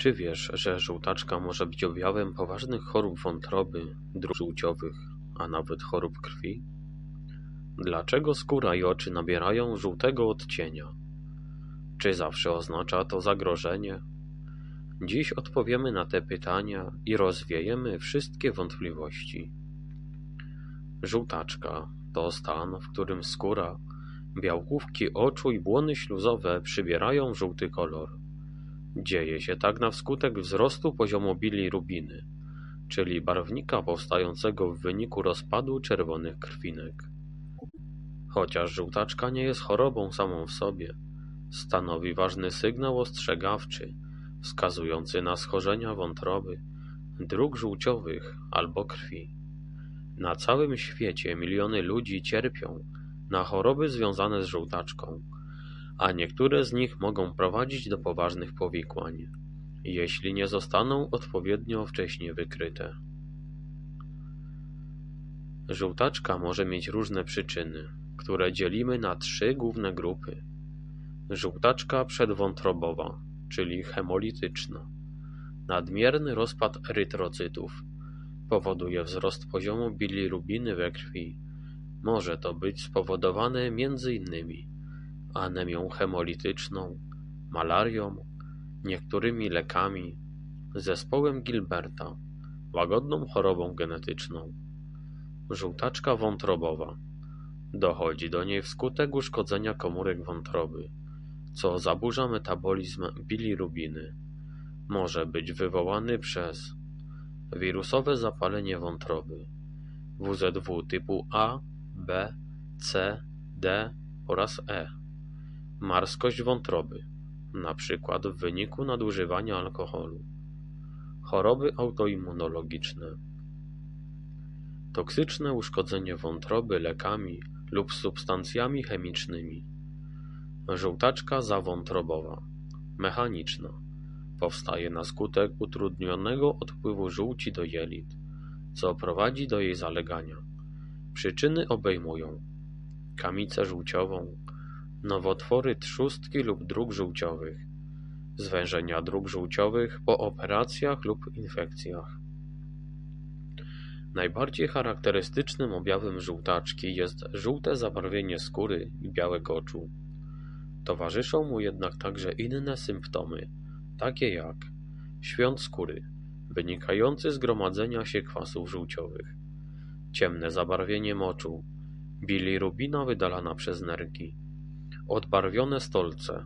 Czy wiesz, że żółtaczka może być objawem poważnych chorób wątroby, dróg żółciowych, a nawet chorób krwi? Dlaczego skóra i oczy nabierają żółtego odcienia? Czy zawsze oznacza to zagrożenie? Dziś odpowiemy na te pytania i rozwiejemy wszystkie wątpliwości. Żółtaczka to stan, w którym skóra, białkówki oczu i błony śluzowe przybierają żółty kolor. Dzieje się tak na wskutek wzrostu poziomu bilirubiny, czyli barwnika powstającego w wyniku rozpadu czerwonych krwinek. Chociaż żółtaczka nie jest chorobą samą w sobie, stanowi ważny sygnał ostrzegawczy wskazujący na schorzenia wątroby, dróg żółciowych albo krwi. Na całym świecie miliony ludzi cierpią na choroby związane z żółtaczką, a niektóre z nich mogą prowadzić do poważnych powikłań, jeśli nie zostaną odpowiednio wcześnie wykryte. Żółtaczka może mieć różne przyczyny, które dzielimy na trzy główne grupy. Żółtaczka przedwątrobowa, czyli hemolityczna. Nadmierny rozpad erytrocytów powoduje wzrost poziomu bilirubiny we krwi. Może to być spowodowane m.in. anemią hemolityczną, malarią, niektórymi lekami, zespołem Gilberta, łagodną chorobą genetyczną. Żółtaczka wątrobowa. Dochodzi do niej wskutek uszkodzenia komórek wątroby, co zaburza metabolizm bilirubiny. Może być wywołany przez wirusowe zapalenie wątroby, WZW typu A, B, C, D oraz E, marskość wątroby, np. w wyniku nadużywania alkoholu, choroby autoimmunologiczne, toksyczne uszkodzenie wątroby lekami lub substancjami chemicznymi, żółtaczka zawątrobowa, mechaniczna, powstaje na skutek utrudnionego odpływu żółci do jelit, co prowadzi do jej zalegania. Przyczyny obejmują kamicę żółciową, nowotwory trzustki lub dróg żółciowych, zwężenia dróg żółciowych po operacjach lub infekcjach. Najbardziej charakterystycznym objawem żółtaczki jest żółte zabarwienie skóry i białek oczu. Towarzyszą mu jednak także inne symptomy, takie jak świąt skóry, wynikający z gromadzenia się kwasów żółciowych, ciemne zabarwienie moczu, bilirubina wydalana przez nerki, odbarwione stolce,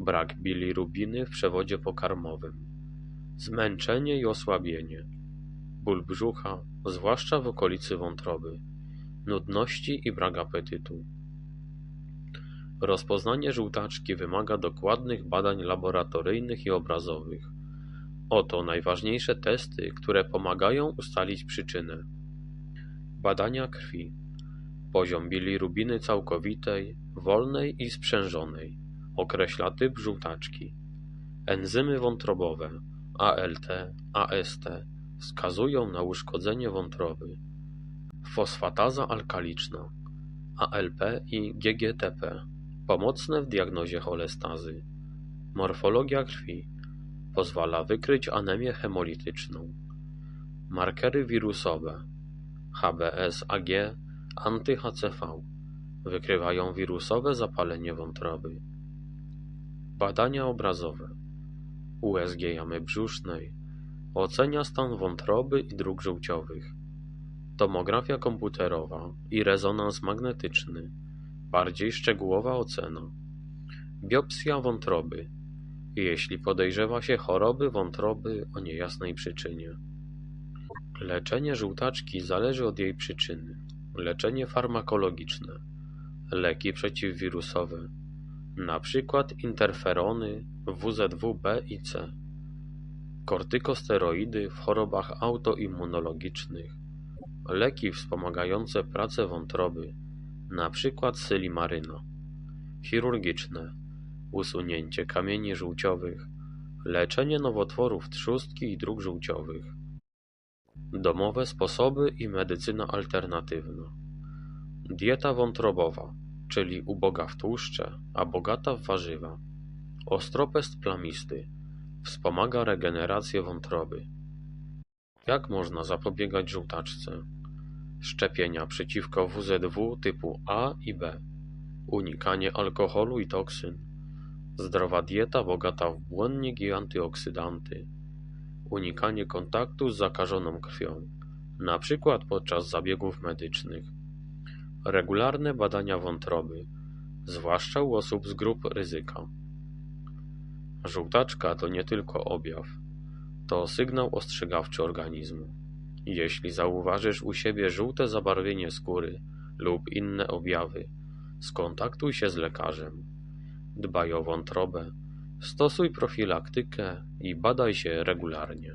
brak bilirubiny w przewodzie pokarmowym, zmęczenie i osłabienie, ból brzucha, zwłaszcza w okolicy wątroby, nudności i brak apetytu. Rozpoznanie żółtaczki wymaga dokładnych badań laboratoryjnych i obrazowych. Oto najważniejsze testy, które pomagają ustalić przyczynę. Badania krwi. Poziom bilirubiny całkowitej, wolnej i sprzężonej. Określa typ żółtaczki. Enzymy wątrobowe ALT, AST wskazują na uszkodzenie wątroby. Fosfataza alkaliczna ALP i GGTP Pomocne w diagnozie cholestazy. Morfologia krwi pozwala wykryć anemię hemolityczną. Markery wirusowe HBS-AG, anty-HCV wykrywają wirusowe zapalenie wątroby. Badania obrazowe USG jamy brzusznej ocenia stan wątroby i dróg żółciowych. Tomografia komputerowa i rezonans magnetyczny Bardziej szczegółowa ocena. Biopsja wątroby, jeśli podejrzewa się choroby wątroby o niejasnej przyczynie. Leczenie żółtaczki zależy od jej przyczyny. Leczenie farmakologiczne. Leki przeciwwirusowe, na przykład interferony WZW-B i C. Kortykosteroidy w chorobach autoimmunologicznych. Leki wspomagające pracę wątroby na przykład sylimaryna, chirurgiczne, usunięcie kamieni żółciowych, leczenie nowotworów trzustki i dróg żółciowych, domowe sposoby i medycyna alternatywna, dieta wątrobowa, czyli uboga w tłuszcze, a bogata w warzywa, ostropest plamisty, Wspomaga regenerację wątroby. Jak można zapobiegać żółtaczce? Szczepienia przeciwko WZW typu A i B. Unikanie alkoholu i toksyn. Zdrowa dieta bogata w błonnik i antyoksydanty. Unikanie kontaktu z zakażoną krwią, na przykład podczas zabiegów medycznych. Regularne badania wątroby, zwłaszcza u osób z grup ryzyka. Żółtaczka to nie tylko objaw, to sygnał ostrzegawczy organizmu. Jeśli zauważysz u siebie żółte zabarwienie skóry lub inne objawy, skontaktuj się z lekarzem. Dbaj o wątrobę, stosuj profilaktykę i badaj się regularnie.